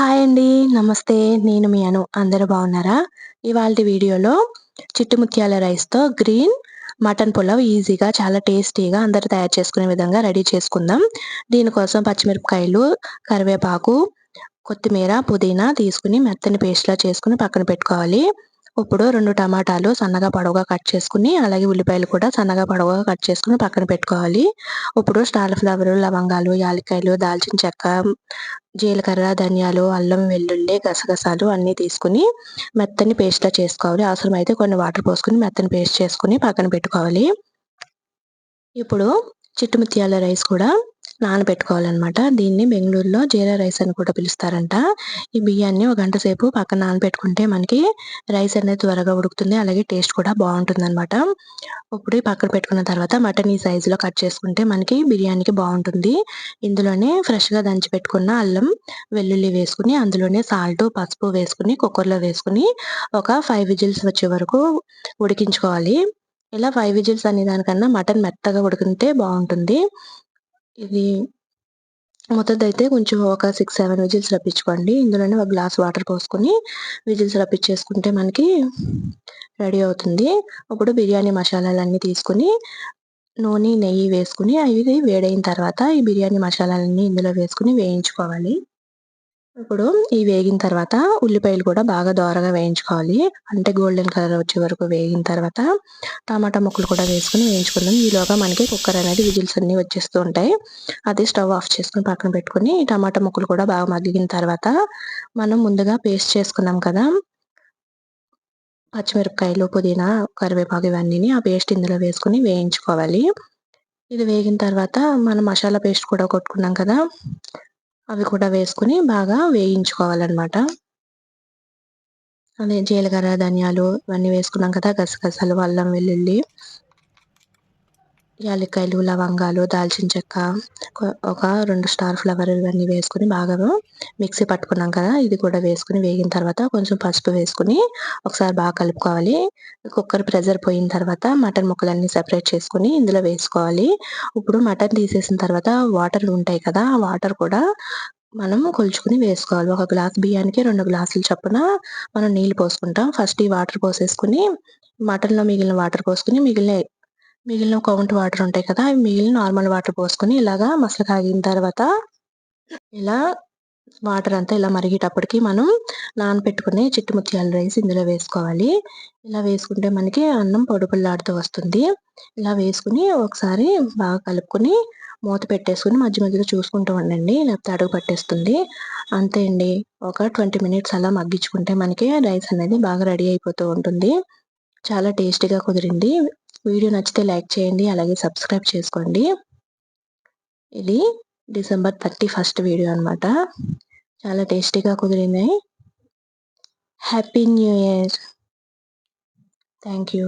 Hi అండి నమస్తే. నేను మీ అను. అందరూ బాగున్నారా? ఇవాళ వీడియోలో చిట్టుముత్యాల రైస్తో గ్రీన్ మటన్ పులావ్ ఈజీగా చాలా టేస్టీగా అందరూ తయారు చేసుకునే విధంగా రెడీ చేసుకుందాం. దీనికోసం పచ్చిమిరపకాయలు కరివేపాకు కొత్తిమీర పుదీనా తీసుకుని మెత్తని పేస్ట్లా చేసుకుని పక్కన పెట్టుకోవాలి. ఇప్పుడు రెండు టమాటాలు సన్నగా పొడవుగా కట్ చేసుకుని అలాగే ఉల్లిపాయలు కూడా సన్నగా పొడవుగా కట్ చేసుకుని పక్కన పెట్టుకోవాలి. ఇప్పుడు స్టార్ ఫ్లవర్ లవంగాలు యాలక్కాయలు దాల్చిన చెక్క జీలకర్ర ధనియాలు అల్లం వెల్లుల్లి గసగసాలు అన్నీ తీసుకుని మెత్తని పేస్ట్లా చేసుకోవాలి. అవసరమైతే కొన్ని వాటర్ పోసుకుని మెత్తని పేస్ట్ చేసుకుని పక్కన పెట్టుకోవాలి. ఇప్పుడు చిట్టుముత్యాల రైస్ కూడా నానబెట్టుకోవాలన్నమాట. దీన్ని బెంగళూరులో జీరా రైస్ అని కూడా పిలుస్తారంట. ఈ బియ్యాన్ని ఒక గంట సేపు పక్కన నానబెట్టుకుంటే మనకి రైస్ అనేది త్వరగా ఉడుకుతుంది. అలాగే టేస్ట్ కూడా బాగుంటుంది అనమాట ఇప్పుడు పక్కన పెట్టుకున్న తర్వాత మటన్ ఈ సైజులో కట్ చేసుకుంటే మనకి బిర్యానీకి బాగుంటుంది. ఇందులోనే ఫ్రెష్గా దంచి పెట్టుకున్న అల్లం వెల్లుల్లి వేసుకుని అందులోనే సాల్ట్ పసుపు వేసుకుని కుక్కర్లో వేసుకుని ఒక ఫైవ్ విజిల్స్ వచ్చే వరకు ఉడికించుకోవాలి. ఇలా ఫైవ్ విజిల్స్ అనే దానికన్నా మటన్ మెత్తగా ఉడికితే బాగుంటుంది. ఇది అయితే కొంచెం ఒక సిక్స్ సెవెన్ విజిల్స్ రప్పించుకోండి. ఇందులోనే ఒక గ్లాస్ వాటర్ పోసుకొని విజిల్స్ రప్పించేసుకుంటే మనకి రెడీ అవుతుంది. ఇప్పుడు బిర్యానీ మసాలాలన్నీ తీసుకుని నూనె నెయ్యి వేసుకుని అవి వేడైన తర్వాత ఈ బిర్యానీ మసాలాలన్నీ ఇందులో వేసుకుని వేయించుకోవాలి. ఇప్పుడు ఈ వేగిన తర్వాత ఉల్లిపాయలు కూడా బాగా దోరగా వేయించుకోవాలి. అంటే గోల్డెన్ కలర్ వచ్చే వరకు వేగిన తర్వాత టమాటా ముక్కలు కూడా వేసుకుని వేయించుకుందాం. ఈలోగా మనకి కుక్కర్ అనేది విజిల్స్ అన్ని వచ్చేస్తూ ఉంటాయి. అది స్టవ్ ఆఫ్ చేసుకుని పక్కన పెట్టుకుని టమాటా ముక్కలు కూడా బాగా మగ్గిన తర్వాత మనం ముందుగా పేస్ట్ చేసుకున్నాం కదా పచ్చిమిరపకాయలు పుదీనా కరివేపాకు ఇవన్నీ ఆ పేస్ట్ ఇందులో వేసుకుని వేయించుకోవాలి. ఇది వేగిన తర్వాత మనం మసాలా పేస్ట్ కూడా కొట్టుకున్నాం కదా అవి కూడా వేసుకుని బాగా వేయించుకోవాలన్నమాట. అదే జీలకర్ర ధనియాలు ఇవన్నీ వేసుకున్నాం కదా గసగసాలు అల్లం వెల్లుల్లి యాలక్కాయలు లవంగాలు దాల్చిన చెక్క ఒక రెండు స్టార్ ఫ్లవర్ ఇవన్నీ వేసుకుని బాగా మిక్సీ పట్టుకున్నాం కదా ఇది కూడా వేసుకుని వేగిన తర్వాత కొంచెం పసుపు వేసుకుని ఒకసారి బాగా కలుపుకోవాలి. కుక్కర్ ప్రెజర్ పోయిన తర్వాత మటన్ ముక్కలన్నీ సెపరేట్ చేసుకుని ఇందులో వేసుకోవాలి. ఇప్పుడు మటన్ తీసేసిన తర్వాత వాటర్ ఉంటాయి కదా ఆ వాటర్ కూడా మనం కొలుచుకుని వేసుకోవాలి. ఒక గ్లాస్ బియ్యానికి రెండు గ్లాసులు చొప్పున మనం నీళ్ళు పోసుకుంటాం. ఫస్ట్ ఈ వాటర్ పోసేసుకుని మటన్లో మిగిలిన వాటర్ పోసుకుని మిగిలిన మిగిలిన కౌంట్ వాటర్ ఉంటాయి కదా అవి మిగిలిన నార్మల్ వాటర్ పోసుకొని ఇలాగా మసలు కాగిన తర్వాత ఇలా వాటర్ అంతా ఇలా మరిగేటప్పటికి మనం నానపెట్టుకునే చిట్టు ముత్యాల రైస్ ఇందులో వేసుకోవాలి. ఇలా వేసుకుంటే మనకి అన్నం పొడుపుల్లాడుతూ వస్తుంది. ఇలా వేసుకుని ఒకసారి బాగా కలుపుకొని మూత పెట్టేసుకుని మధ్య మధ్యలో చూసుకుంటూ ఉండండి లేకపోతే అడుగు పట్టేస్తుంది. అంతే అండి. ఒక ట్వంటీ మినిట్స్ అలా మగ్గించుకుంటే మనకి రైస్ అనేది బాగా రెడీ అయిపోతూ ఉంటుంది. చాలా టేస్టీగా కుదిరింది. వీడియో నచ్చితే లైక్ చేయండి అలాగే సబ్స్క్రైబ్ చేసుకోండి. ఇది డిసెంబర్ థర్టీ ఫస్ట్ వీడియో అనమాట చాలా టేస్టీగా కుదిరింది. Happy new year. Thank you.